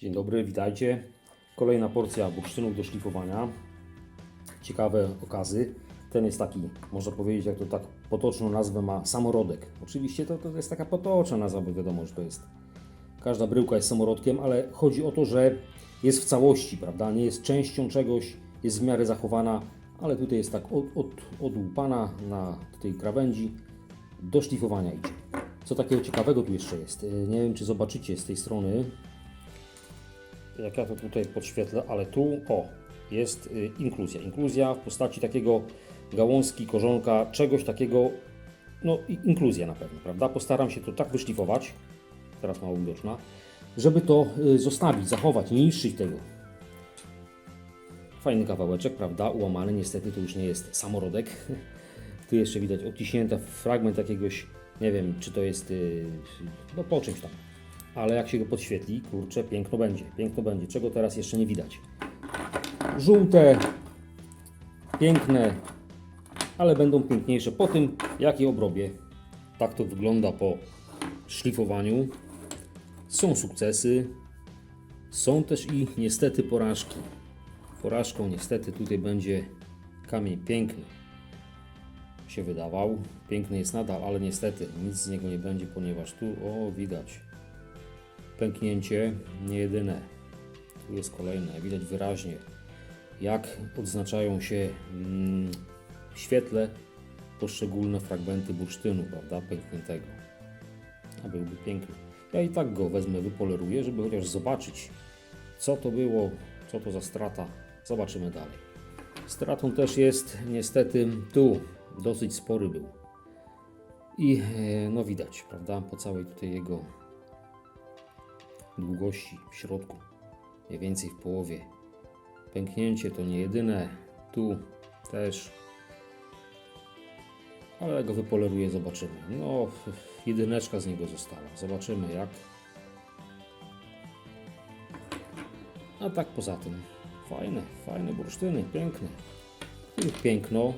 Dzień dobry, witajcie. Kolejna porcja bursztynów do szlifowania. Ciekawe okazy. Ten jest taki, można powiedzieć, jak to tak potoczną nazwę ma, samorodek. Oczywiście to, to jest taka potoczna nazwa, bo wiadomo, że to jest. Każda bryłka jest samorodkiem, ale chodzi o to, że jest w całości, prawda? Nie jest częścią czegoś, jest w miarę zachowana, ale tutaj jest tak od, od, odłupana na tej krawędzi. Do szlifowania idzie. Co takiego ciekawego tu jeszcze jest? Nie wiem, czy zobaczycie z tej strony jak ja to tutaj podświetlę, ale tu, o, jest y, inkluzja. Inkluzja w postaci takiego gałązki, korzonka, czegoś takiego, no inkluzja na pewno, prawda? Postaram się to tak wyszlifować, teraz mało widoczna, żeby to y, zostawić, zachować, nie niszczyć tego. Fajny kawałeczek, prawda? Ułamany, niestety to już nie jest samorodek. Tu jeszcze widać odciśnięty fragment jakiegoś, nie wiem, czy to jest, y, no po czymś tam ale jak się go podświetli, kurczę, piękno będzie, piękno będzie, czego teraz jeszcze nie widać. Żółte, piękne, ale będą piękniejsze po tym, jak je obrobię. Tak to wygląda po szlifowaniu. Są sukcesy, są też i niestety porażki. Porażką niestety tutaj będzie kamień piękny. Się wydawał, piękny jest nadal, ale niestety nic z niego nie będzie, ponieważ tu, o widać, pęknięcie nie jedyne. Tu jest kolejne, widać wyraźnie, jak odznaczają się mm, w świetle poszczególne fragmenty bursztynu, prawda, pękniętego. A byłby piękny. Ja i tak go wezmę, wypoleruję, żeby chociaż zobaczyć, co to było, co to za strata. Zobaczymy dalej. Stratą też jest niestety tu, dosyć spory był. I e, no widać, prawda, po całej tutaj jego długości w środku, mniej więcej w połowie. Pęknięcie to nie jedyne, tu też, ale go wypoleruję, zobaczymy. No, jedyneczka z niego została, zobaczymy jak. A tak poza tym, fajne, fajne bursztyny, piękne. Ich piękno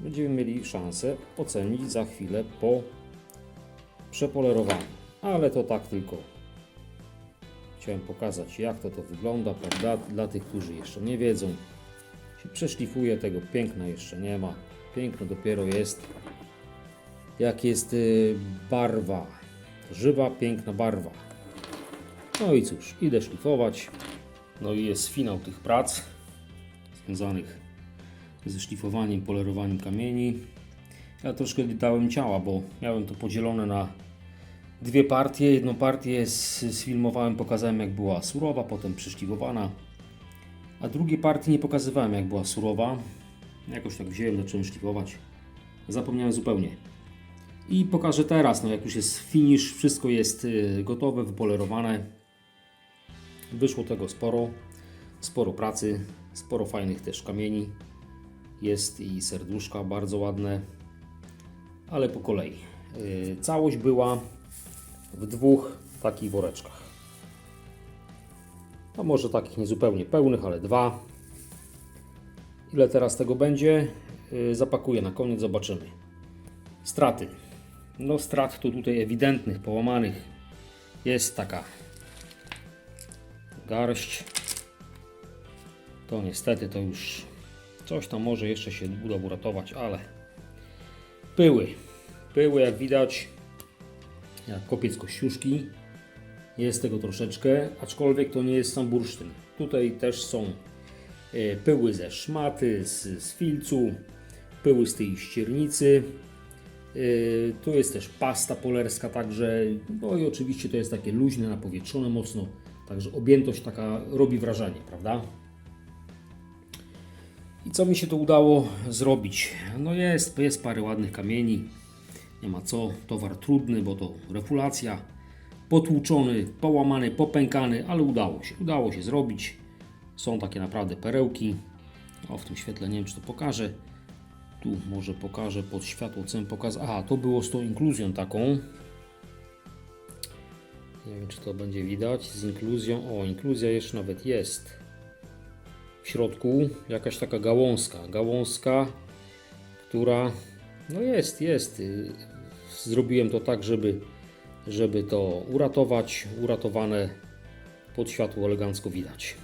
będziemy mieli szansę ocenić za chwilę po przepolerowaniu. Ale to tak tylko Chciałem pokazać, jak to to wygląda, prawda? Dla tych, którzy jeszcze nie wiedzą. Się przeszlifuje, tego piękna jeszcze nie ma. Piękno dopiero jest, jak jest y, barwa. Żywa, piękna barwa. No i cóż, idę szlifować. No i jest finał tych prac związanych ze szlifowaniem, polerowaniem kamieni. Ja troszkę dałem ciała, bo miałem to podzielone na dwie partie. Jedną partię sfilmowałem, pokazałem jak była surowa, potem przyszlifowana. A drugiej partii nie pokazywałem jak była surowa. Jakoś tak wziąłem, zacząłem szlifować. Zapomniałem zupełnie. I pokażę teraz, no jak już jest finish, wszystko jest y, gotowe, wypolerowane. Wyszło tego sporo, sporo pracy, sporo fajnych też kamieni. Jest i serduszka bardzo ładne, ale po kolei. Y, Całość była w dwóch takich woreczkach. No może takich niezupełnie pełnych, ale dwa. Ile teraz tego będzie? Yy, Zapakuję na koniec, zobaczymy. Straty. No strat tu tutaj ewidentnych, połamanych jest taka garść. To niestety to już coś tam może jeszcze się uda uratować, ale pyły. Pyły jak widać jak kopiec kościuszki. Jest tego troszeczkę, aczkolwiek to nie jest sam bursztyn. Tutaj też są e, pyły ze szmaty, z, z filcu, pyły z tej ściernicy. E, Tu jest też pasta polerska, także no i oczywiście to jest takie luźne, napowietrzone mocno, także objętość taka robi wrażenie, prawda? I co mi się to udało zrobić? No jest, jest parę ładnych kamieni, nie ma co, towar trudny, bo to refulacja, potłuczony, połamany, popękany, ale udało się, udało się zrobić. Są takie naprawdę perełki. O, w tym świetle nie wiem, czy to pokażę. Tu może pokażę pod światło, co pokazać. Aha, to było z tą inkluzją taką. Nie wiem, czy to będzie widać. Z inkluzją. O, inkluzja jeszcze nawet jest. W środku jakaś taka gałązka. Gałązka, która no jest, jest. Y, Zrobiłem to tak, żeby, żeby to uratować. Uratowane pod światło elegancko widać.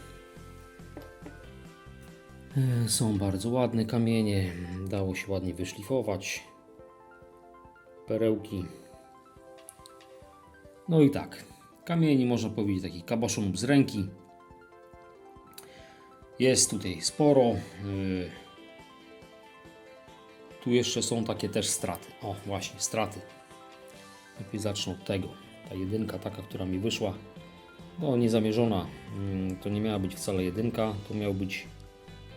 E, Są bardzo ładne kamienie, dało się ładnie wyszlifować. Perełki. No i tak, kamieni można powiedzieć takich kabaszonów z ręki. Jest tutaj sporo. Yy, Tu jeszcze są takie też straty. O, właśnie, straty. Lepiej zacznę od tego. Ta jedynka, taka, która mi wyszła, no niezamierzona. Mm, To nie miała być wcale jedynka, to miał być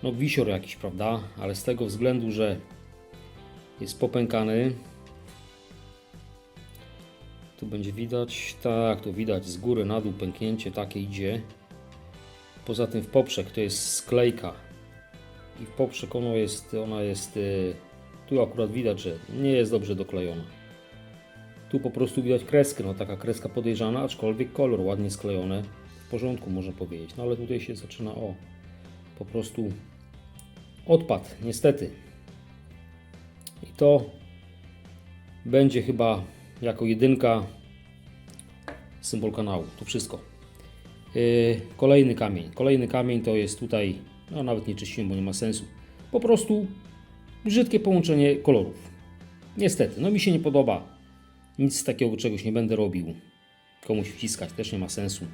no wisior jakiś, prawda? Ale z tego względu, że jest popękany. Tu będzie widać, tak, to widać z góry na dół pęknięcie takie idzie. Poza tym w poprzek to jest sklejka i w poprzek ono jest, ona jest, y, tu akurat widać, że nie jest dobrze doklejona. Tu po prostu widać kreskę, no taka kreska podejrzana, aczkolwiek kolor ładnie sklejone, w porządku można powiedzieć. No ale tutaj się zaczyna, o, po prostu odpad, niestety. I to będzie chyba jako jedynka symbol kanału. To wszystko. Yy, kolejny kamień. Kolejny kamień to jest tutaj, no nawet nie czyściłem, bo nie ma sensu. Po prostu brzydkie połączenie kolorów. Niestety, no mi się nie podoba. Nic takiego czegoś nie będę robił. Komuś wciskać też nie ma sensu.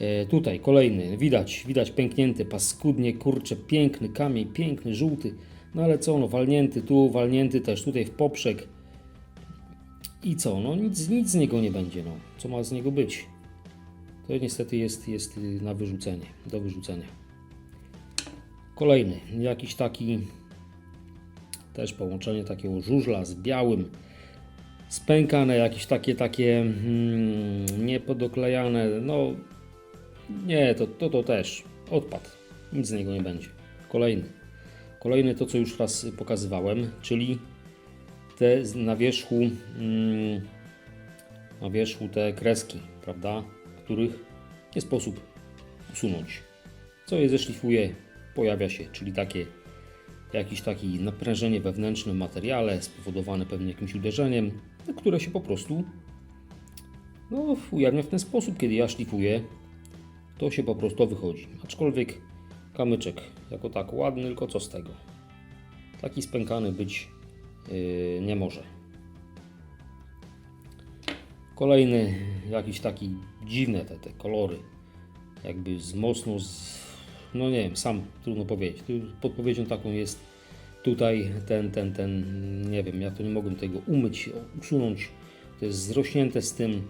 E, tutaj kolejny, widać, widać pęknięty, paskudnie, kurczę, piękny kamień, piękny, żółty. No ale co, no walnięty tu, walnięty też tutaj w poprzek. I co, no nic, nic z niego nie będzie, no. Co ma z niego być? To niestety jest, jest y, na wyrzucenie, do wyrzucenia. Kolejny, jakiś taki też połączenie takiego żużla z białym, spękane, jakieś takie, takie mm, niepodoklejane, no nie, to, to, to też odpad, nic z niego nie będzie. Kolejny, kolejny to co już raz pokazywałem, czyli te na wierzchu, mm, na wierzchu te kreski, prawda, których nie sposób usunąć. Co je zeszlifuje, pojawia się, czyli takie jakieś takie naprężenie wewnętrzne w materiale, spowodowane pewnie jakimś uderzeniem, no, które się po prostu no, ujawnia w ten sposób, kiedy ja szlifuję, to się po prostu wychodzi. Aczkolwiek kamyczek jako tak ładny, tylko co z tego? Taki spękany być yy, nie może. Kolejny jakiś taki dziwne te, te kolory, jakby z mocno z, no nie wiem, sam trudno powiedzieć. Podpowiedzią taką jest tutaj ten, ten, ten, nie wiem, ja to nie mogłem tego umyć, usunąć. To jest zrośnięte z tym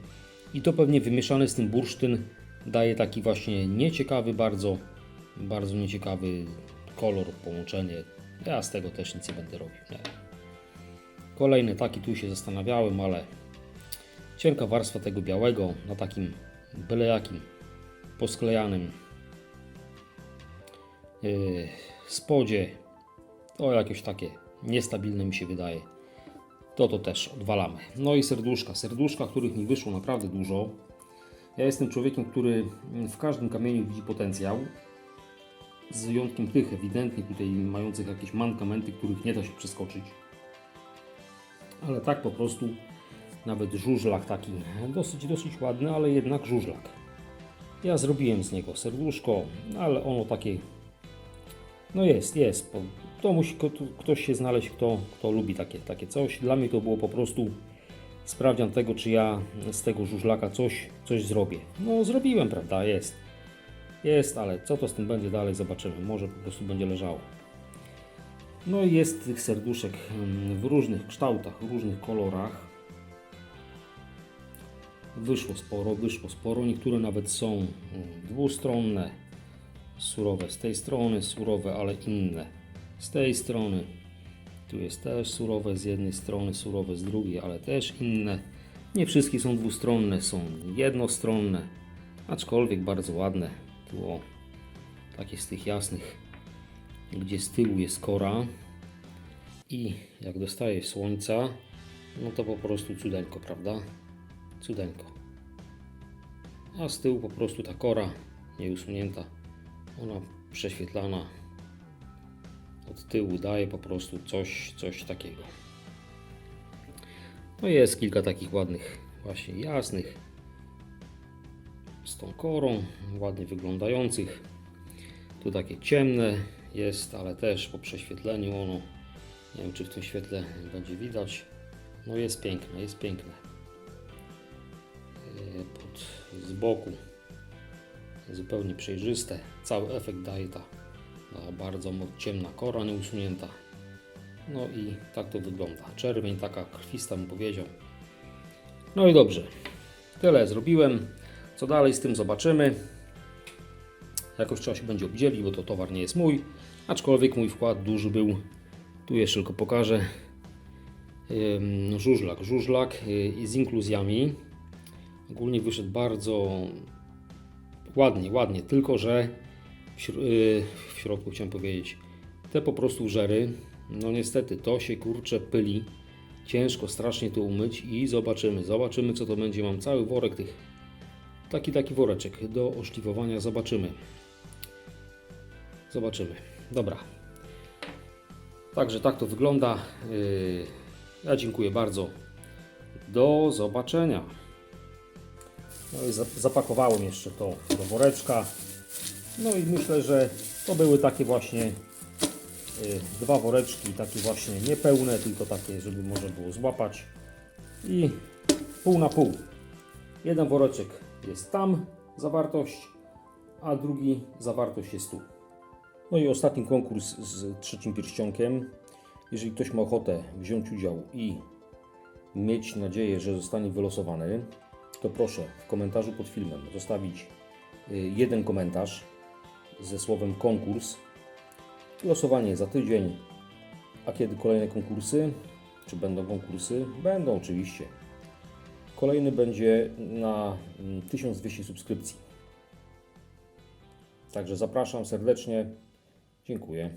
i to pewnie wymieszane z tym bursztyn daje taki właśnie nieciekawy bardzo, bardzo nieciekawy kolor, połączenie. Ja z tego też nic nie będę robił. Nie. Kolejny taki tu się zastanawiałem, ale cienka warstwa tego białego na takim byle jakim posklejanym spodzie to jakieś takie niestabilne mi się wydaje. To to też odwalamy. No i serduszka. Serduszka, których mi wyszło naprawdę dużo. Ja jestem człowiekiem, który w każdym kamieniu widzi potencjał. Z wyjątkiem tych ewidentnie tutaj mających jakieś mankamenty, których nie da się przeskoczyć. Ale tak po prostu nawet żużlak taki dosyć, dosyć ładny, ale jednak żużlak. Ja zrobiłem z niego serduszko, ale ono takie no jest, jest. To musi ktoś się znaleźć, kto, kto lubi takie, takie coś. Dla mnie to było po prostu sprawdzian tego, czy ja z tego żużlaka coś, coś zrobię. No zrobiłem, prawda? Jest. Jest, ale co to z tym będzie dalej, zobaczymy. Może po prostu będzie leżało. No i jest tych serduszek mm, w różnych kształtach, w różnych kolorach. Wyszło sporo, wyszło sporo. Niektóre nawet są mm, dwustronne, surowe z tej strony, surowe, ale inne z tej strony. Tu jest też surowe z jednej strony, surowe z drugiej, ale też inne. Nie wszystkie są dwustronne, są jednostronne, aczkolwiek bardzo ładne. Tu o, takie z tych jasnych, gdzie z tyłu jest kora i jak dostaje słońca, no to po prostu cudeńko, prawda? Cudeńko. A z tyłu po prostu ta kora nieusunięta, ona prześwietlana od tyłu daje po prostu coś, coś takiego. No jest kilka takich ładnych, właśnie jasnych z tą korą, ładnie wyglądających. Tu takie ciemne jest, ale też po prześwietleniu ono, nie wiem czy w tym świetle będzie widać, no jest piękne, jest piękne. Yy, Pod, z boku zupełnie przejrzyste, cały efekt daje ta, ta bardzo ciemna kora nieusunięta. No i tak to wygląda. Czerwień taka krwista bym powiedział. No i dobrze. Tyle zrobiłem. Co dalej z tym zobaczymy. Jakoś trzeba się będzie obdzielić, bo to towar nie jest mój. Aczkolwiek mój wkład duży był. Tu jeszcze tylko pokażę. Żużlak, żużlak i z inkluzjami. Ogólnie wyszedł bardzo ładnie, ładnie. Tylko, że yy, w środku chciałem powiedzieć. Te po prostu żery. No niestety to się kurcze pyli. Ciężko strasznie to umyć i zobaczymy. Zobaczymy co to będzie. Mam cały worek tych Taki, taki woreczek do oszlifowania. Zobaczymy. Zobaczymy. Dobra. Także tak to wygląda. Yy, Ja dziękuję bardzo. Do zobaczenia. No i za- zapakowałem jeszcze to do woreczka. No i myślę, że to były takie właśnie yy, dwa woreczki, takie właśnie niepełne, tylko takie, żeby można było złapać. I pół na pół. Jeden woreczek jest tam zawartość, a drugi zawartość jest tu. No i ostatni konkurs z trzecim pierścionkiem. Jeżeli ktoś ma ochotę wziąć udział i mieć nadzieję, że zostanie wylosowany, to proszę w komentarzu pod filmem zostawić y, jeden komentarz ze słowem konkurs. Losowanie za tydzień. A kiedy kolejne konkursy? Czy będą konkursy? Będą oczywiście. Kolejny będzie na mm, 1200 subskrypcji. Także zapraszam serdecznie. Dziękuję.